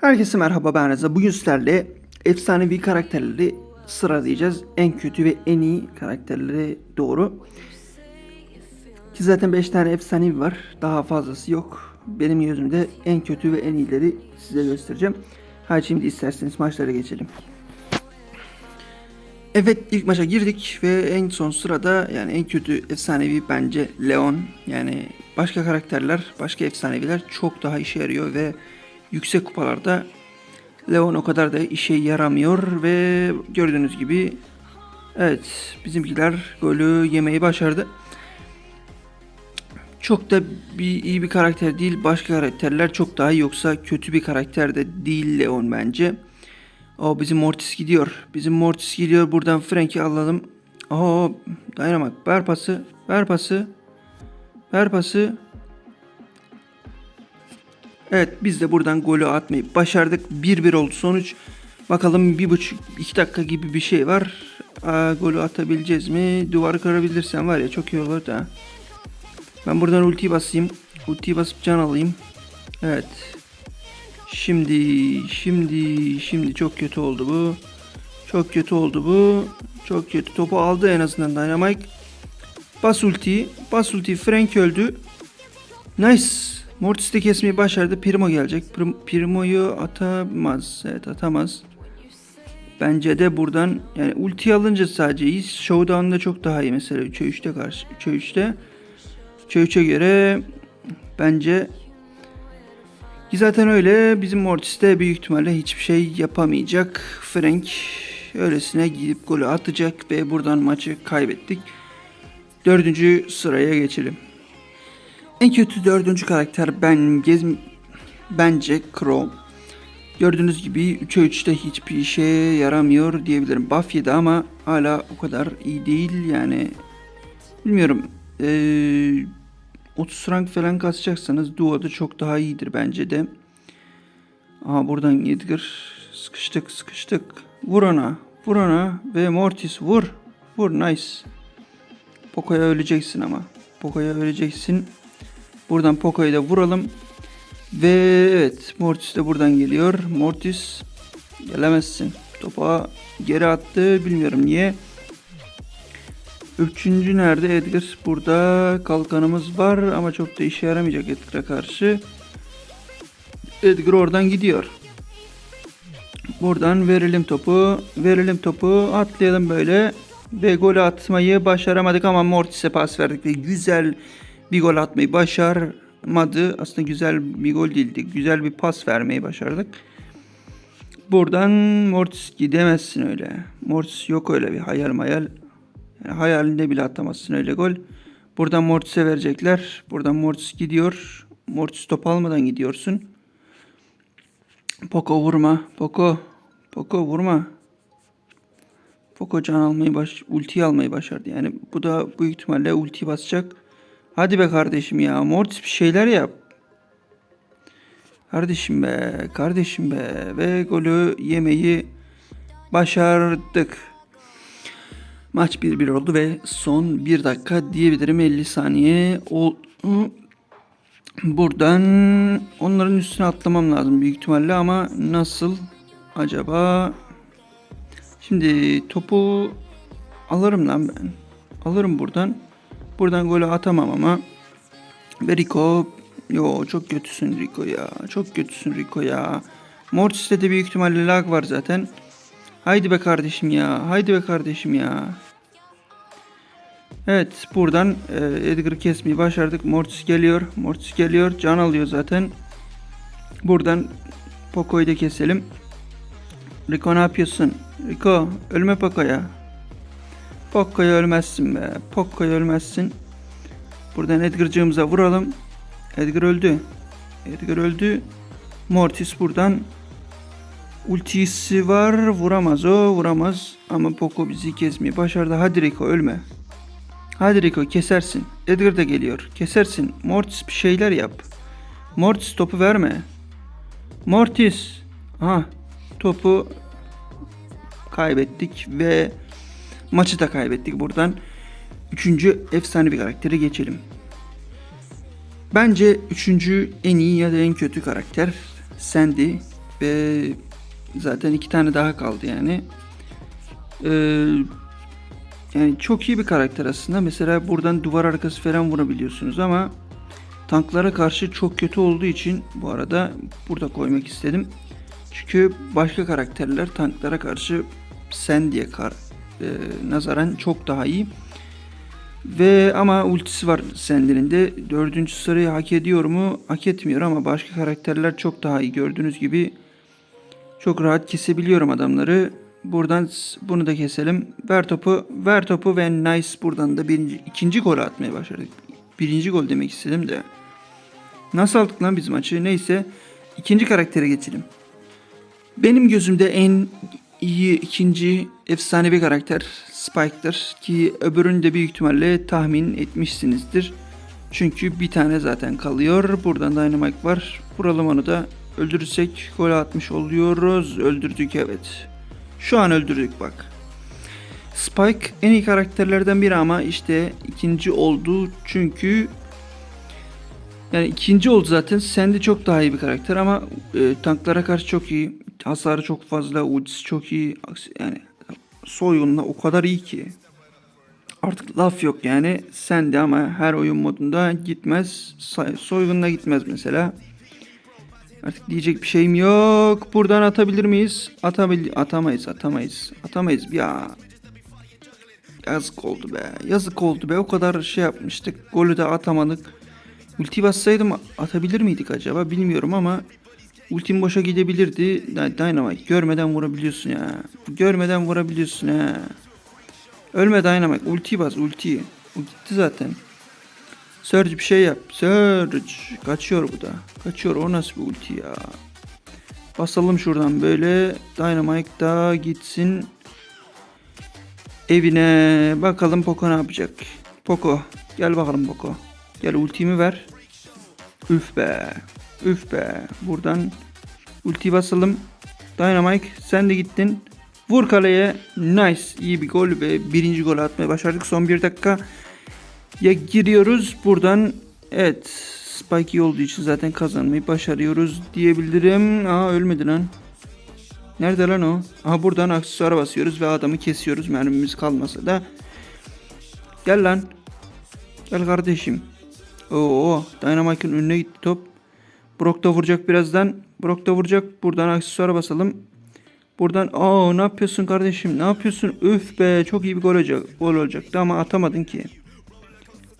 Herkese merhaba ben Reza. Bugün sizlerle efsanevi karakterleri sıralayacağız. En kötü ve en iyi karakterlere doğru. Ki zaten 5 tane efsanevi var. Daha fazlası yok. Benim gözümde en kötü ve en iyileri size göstereceğim. Hadi şimdi isterseniz maçlara geçelim. Evet ilk maça girdik ve en son sırada yani en kötü efsanevi bence Leon. Yani başka karakterler, başka efsaneviler çok daha işe yarıyor ve yüksek kupalarda Leon o kadar da işe yaramıyor ve gördüğünüz gibi evet bizimkiler golü yemeyi başardı. Çok da bir iyi bir karakter değil. Başka karakterler çok daha iyi. Yoksa kötü bir karakter de değil Leon bence. O bizim Mortis gidiyor. Bizim Mortis gidiyor. Buradan Frank'i alalım. Oo Dynamite ver pası. Ver pası. Ver pası. Evet biz de buradan golü atmayı başardık. 1-1 oldu sonuç. Bakalım bir buçuk iki dakika gibi bir şey var. Aa, golü atabileceğiz mi? Duvarı kırabilirsem var ya çok iyi olur da. Ben buradan ultiyi basayım. Ultiyi basıp can alayım. Evet. Şimdi, şimdi, şimdi çok kötü oldu bu. Çok kötü oldu bu. Çok kötü. Topu aldı en azından Dynamite. Bas ultiyi. Bas ultiyi. Frank öldü. Nice. Mortis de kesmeyi başardı. Primo gelecek. Prim- Primo'yu atamaz. Evet atamaz. Bence de buradan yani ulti alınca sadece iyi. Showdown'da çok daha iyi mesela 3'e 3'te karşı. 3'e 3'te. 3'e 3'e göre bence ki zaten öyle bizim Mortis de büyük ihtimalle hiçbir şey yapamayacak. Frank öylesine gidip golü atacak ve buradan maçı kaybettik. Dördüncü sıraya geçelim. En kötü dördüncü karakter ben gez bence Crow. Gördüğünüz gibi 3'e 3'te hiçbir işe yaramıyor diyebilirim. Buff yedi ama hala o kadar iyi değil yani. Bilmiyorum. Ee, 30 rank falan kasacaksanız Duo'da çok daha iyidir bence de. Aha buradan Edgar. Sıkıştık sıkıştık. Vur ona. Vur ona. Ve Mortis vur. Vur nice. Poco'ya öleceksin ama. Poco'ya öleceksin. Buradan Poco'yu da vuralım. Ve evet Mortis de buradan geliyor. Mortis gelemezsin. Topa geri attı. Bilmiyorum niye. Üçüncü nerede? Edgar burada. Kalkanımız var ama çok da işe yaramayacak Edgar'a karşı. Edgar oradan gidiyor. Buradan verelim topu. Verelim topu. Atlayalım böyle. Ve gol atmayı başaramadık ama Mortis'e pas verdik ve güzel bir gol atmayı başarmadı. Aslında güzel bir gol değildi. Güzel bir pas vermeyi başardık. Buradan Mortis gidemezsin öyle. Mortis yok öyle bir hayal mayal. Yani hayalinde bile atamazsın öyle gol. Buradan Mortis'e verecekler. Buradan Mortis gidiyor. Mortis top almadan gidiyorsun. Poco vurma. Poco. Poco vurma. Poco can almayı baş, ulti almayı başardı. Yani bu da büyük ihtimalle ulti basacak. Hadi be kardeşim ya. Mortis bir şeyler yap. Kardeşim be. Kardeşim be. Ve golü yemeyi başardık. Maç 1-1 oldu ve son 1 dakika diyebilirim 50 saniye oldu. Buradan onların üstüne atlamam lazım büyük ihtimalle ama nasıl acaba? Şimdi topu alırım lan ben. Alırım buradan. Buradan golü atamam ama. Ve Rico Yo çok kötüsün Rico ya. Çok kötüsün Rico ya. Mortis'te de büyük ihtimalle lag var zaten. Haydi be kardeşim ya. Haydi be kardeşim ya. Evet buradan e, Edgar'ı kesmeyi başardık. Mortis geliyor. Mortis geliyor. Can alıyor zaten. Buradan Poco'yu da keselim. Rico ne yapıyorsun? Rico ölme Poco'ya. Poco'ya ölmezsin be. Poco'ya ölmezsin. Buradan Edgar'cığımıza vuralım. Edgar öldü. Edgar öldü. Mortis buradan ultisi var. Vuramaz o. Vuramaz. Ama Poco bizi kesmeyi başardı. Hadi Rico ölme. Hadi Rico kesersin. Edgar da geliyor. Kesersin. Mortis bir şeyler yap. Mortis topu verme. Mortis. Aha topu kaybettik ve maçı da kaybettik buradan. Üçüncü efsane bir karaktere geçelim. Bence üçüncü en iyi ya da en kötü karakter Sandy. Ve zaten iki tane daha kaldı yani. Ee, yani çok iyi bir karakter aslında. Mesela buradan duvar arkası falan vurabiliyorsunuz ama tanklara karşı çok kötü olduğu için bu arada burada koymak istedim. Çünkü başka karakterler tanklara karşı sen diye kar, e, nazaran çok daha iyi. Ve ama ultisi var Sender'in de. Dördüncü sırayı hak ediyor mu? Hak etmiyor ama başka karakterler çok daha iyi. Gördüğünüz gibi çok rahat kesebiliyorum adamları. Buradan bunu da keselim. Ver topu. Ver topu ve nice buradan da birinci, ikinci gol atmaya başladık. Birinci gol demek istedim de. Nasıl aldık lan biz maçı? Neyse. ikinci karaktere geçelim. Benim gözümde en iyi ikinci efsanevi karakter Spike'dır ki öbürünü de büyük ihtimalle tahmin etmişsinizdir. Çünkü bir tane zaten kalıyor. Buradan Dynamite var. Vuralım onu da. Öldürürsek gol atmış oluyoruz. Öldürdük evet. Şu an öldürdük bak. Spike en iyi karakterlerden biri ama işte ikinci oldu çünkü yani ikinci oldu zaten. Sandy çok daha iyi bir karakter ama e, tanklara karşı çok iyi. Hasarı çok fazla, ultisi çok iyi. Yani soygunla o kadar iyi ki. Artık laf yok yani. Sandy ama her oyun modunda gitmez. Soygunla gitmez mesela. Artık diyecek bir şeyim yok. Buradan atabilir miyiz? Atabil atamayız, atamayız. Atamayız ya. Yazık oldu be. Yazık oldu be. O kadar şey yapmıştık. Golü de atamadık. Ulti bassaydım atabilir miydik acaba bilmiyorum ama ultim boşa gidebilirdi. Dy- Dynamite görmeden vurabiliyorsun ya. Görmeden vurabiliyorsun ha. Ölme Dynamite. Ulti bas ulti. O gitti zaten. Surge bir şey yap. Surge. Kaçıyor bu da. Kaçıyor. O nasıl bir ulti ya. Basalım şuradan böyle. Dynamite da gitsin. Evine. Bakalım Poco ne yapacak. Poco. Gel bakalım Poco. Gel ultimi ver. Üf be. Üf be. Buradan ulti basalım. Dynamite sen de gittin. Vur kaleye. Nice. İyi bir gol ve birinci gol atmayı başardık. Son bir dakika. Ya giriyoruz buradan. Evet. Spike iyi olduğu için zaten kazanmayı başarıyoruz diyebilirim. Aa ölmedi lan. Nerede lan o? Aha buradan aksesuara basıyoruz ve adamı kesiyoruz mermimiz kalmasa da. Gel lan. Gel kardeşim. Oo, Dynamite'ın önüne gitti top. Brock da vuracak birazdan. Brock da vuracak. Buradan aksesuara basalım. Buradan aa ne yapıyorsun kardeşim? Ne yapıyorsun? Üf be çok iyi bir gol olacak. Gol olacaktı ama atamadın ki.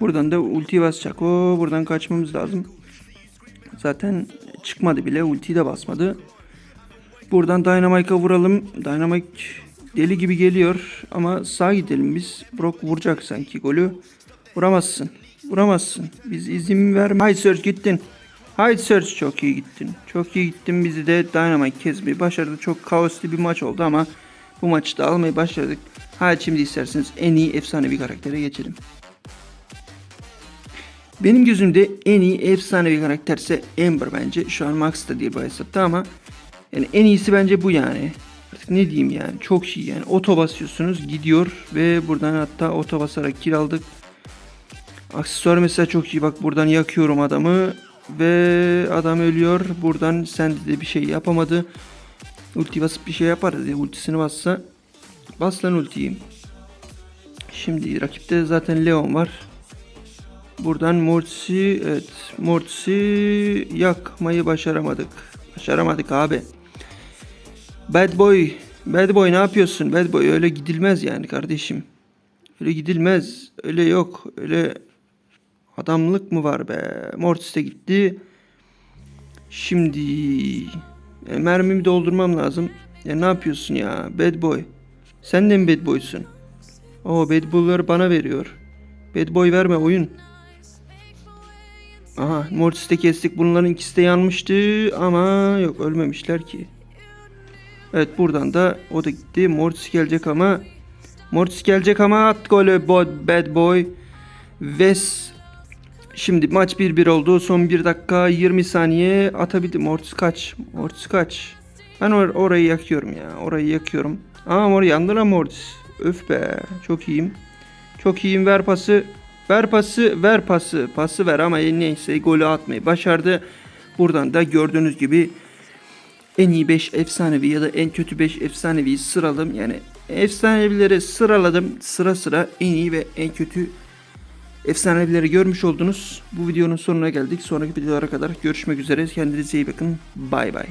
Buradan da ulti basacak. O buradan kaçmamız lazım. Zaten çıkmadı bile. Ultiyi de basmadı. Buradan Dynamite'a vuralım. Dynamite deli gibi geliyor ama sağ gidelim biz. Brock vuracak sanki golü. Vuramazsın. Vuramazsın. Biz izin verme. Haydi Surge gittin. Haydi Surge çok iyi gittin. Çok iyi gittin. Bizi de Dynamite kesmeyi başardı. Çok kaoslu bir maç oldu ama bu maçı da almayı başardık. Hadi şimdi isterseniz en iyi efsanevi karaktere geçelim. Benim gözümde en iyi efsanevi karakterse Ember bence. Şu an Max'ta diye bir ama yani en iyisi bence bu yani. Artık ne diyeyim yani çok iyi yani. Oto basıyorsunuz gidiyor ve buradan hatta oto basarak kill aldık. Aksesuar mesela çok iyi bak buradan yakıyorum adamı ve adam ölüyor. Buradan sen de bir şey yapamadı. Ulti basıp bir şey yaparız ya ultisini bassa. Bas lan ultiyi. Şimdi rakipte zaten Leon var. Buradan Mortis'i evet Mortis'i yakmayı başaramadık. Başaramadık abi. Bad boy. Bad boy ne yapıyorsun? Bad boy öyle gidilmez yani kardeşim. Öyle gidilmez. Öyle yok. Öyle adamlık mı var be? Mortis de gitti. Şimdi e, mermimi doldurmam lazım. Ya ne yapıyorsun ya? Bad boy. Sen de mi bad boysun? O bad boy'ları bana veriyor. Bad boy verme oyun. Aha Mortis'i de kestik. Bunların ikisi de yanmıştı ama yok ölmemişler ki. Evet buradan da o da gitti. Mortis gelecek ama Mortis gelecek ama at golü bad boy. Ves Şimdi maç 1-1 oldu. Son 1 dakika 20 saniye atabildi. Mortis kaç? Mortis kaç? Ben or- orayı yakıyorum ya. Orayı yakıyorum. Aa mor yandı lan. Öf be. Çok iyiyim. Çok iyiyim. Ver pası. Ver pası. Ver pası. Pası ver ama neyse golü atmayı başardı. Buradan da gördüğünüz gibi en iyi 5 efsanevi ya da en kötü 5 efsanevi sıraladım. Yani efsanevileri sıraladım. Sıra sıra en iyi ve en kötü efsanevileri görmüş oldunuz. Bu videonun sonuna geldik. Sonraki videolara kadar görüşmek üzere. Kendinize iyi bakın. Bay bay.